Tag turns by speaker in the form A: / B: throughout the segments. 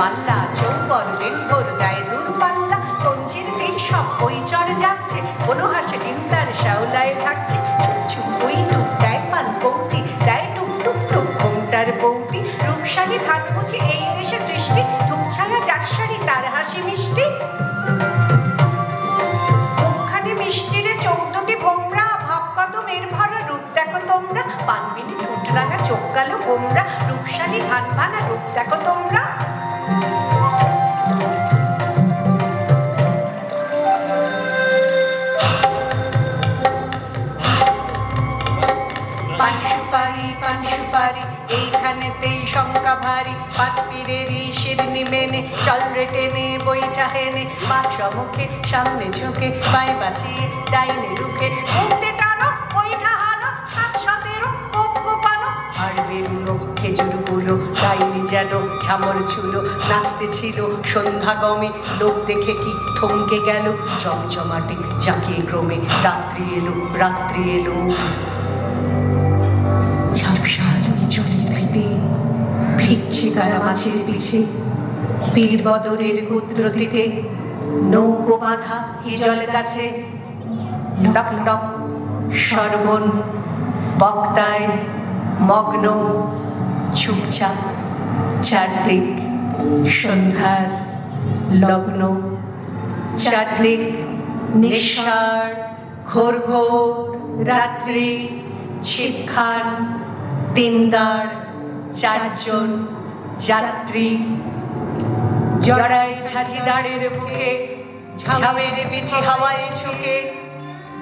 A: মাল্লা চৌবর দিন কঞ্চির তীর সব যাচ্ছে কোনো হাসে ডিমদার শাওলায় থাকছে চুপ পান দেয় টুক টুক টুক ঘোমটার বৌটি রূপসানি থান বুঝি এই দেশে সৃষ্টি ধূপছায়া যাক তার হাসি মিষ্টি। তোমরা? পানবিনি ঠোঁট রাঙা চোখ কালো গোমরা রূপসানি ধান ভানা রূপ দেখো তোমরা। পান সুপারি পান সুপারি এইখানেতেই শঙ্কা ভারী। পাঁচ পীরেরই শিরনি মেনে চল রে টেনে বইটা হেনে। পা সমুখে সামনে ঝুঁকে, পায়ে বাঁচিয়ে, ডাইনে রুখে। বেরুলো খেজুরগুলো ডাইনি যেন ছামর ছুলো নাচতে ছিল সন্ধ্যা গমে লোক দেখে কি থমকে গেল চমচমাটে জাঁকিয়ে ক্রমে রাত্রি এলো রাত্রি এলো। ঝাপসা আলোয় জলের ভিতে ভিজছে কারা মাছের পিছে, পীর বদরের কুদ্রতিতে নৌকো বাঁধা হিজল গাছে টক টক সর্বণ বক্তায় মগ্ন, চুপচাপ, চারদিক, সন্ধ্যার লগ্ন, চারদিক নিঃসার, ঘোর ঘোর রাত্রি ছিক্ষার তিনদার চারজন যাত্রী। জড়াই ঝাঁঝিদারের বুকে, ঝামের বিধি হাওয়ায় ঝুঁকে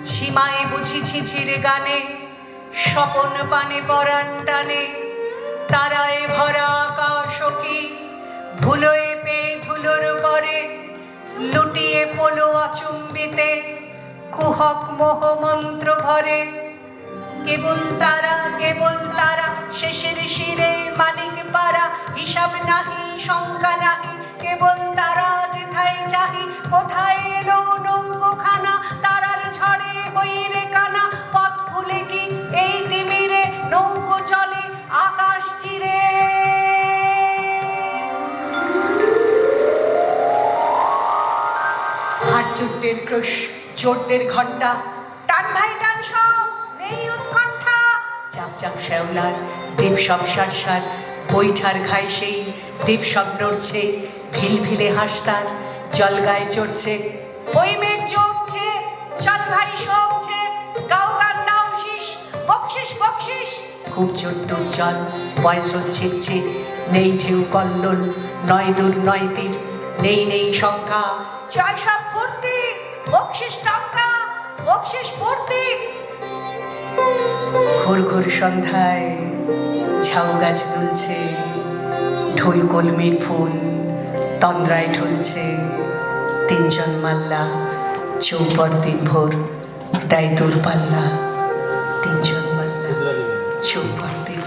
A: ঝিমায় বুঝি ঝিঝির গানে স্বপন পানে পরাণ টানে, তারায় ভরা আকাশ কি ভুলোয় পেয়ে ধুলোর পরে, লুটিয়ে পোলো আচুম্বিতে, কুহক মোহ মন্ত্র ভরে। কেবল তারা কেবল তারা, শেষের শিরে মানিক পারা, হিসাব নাহি শঙ্কা নাহি, কেবল চোরদের ক্রোশ চোরদের ঘণ্টা টান ভাই, টান সব, নেই উৎকণ্ঠা। চাপ চাপ শ্যাওলার দেব সব সার বৈঠার ঘায় সেই দেব সব নড়ছে, ভিল ভিলে হাসতার, জল গায়ে চড়ছে, ওই মেঘ চড়ছে চল ভাই সবছে, গাও গান, নাও শীষ, বকশিস বকশিস। খুব ছোট্ট জল, বয়স ছিটছে নেই ঢেউ কল্লোল, নয় দূর নয় তীর, নেই নেই সংখ্যা চল সব ঘোর ঘোর সন্ধ্যায় ঝাউ গাছ দুলছে, ঢোল কলমির ফুল তন্দ্রায় ঢুলছে। তিনজন মাল্লা চৌপর দিন ভোর, দেয় দূর পাল্লা। তিনজন মাল্লা চৌপর দিন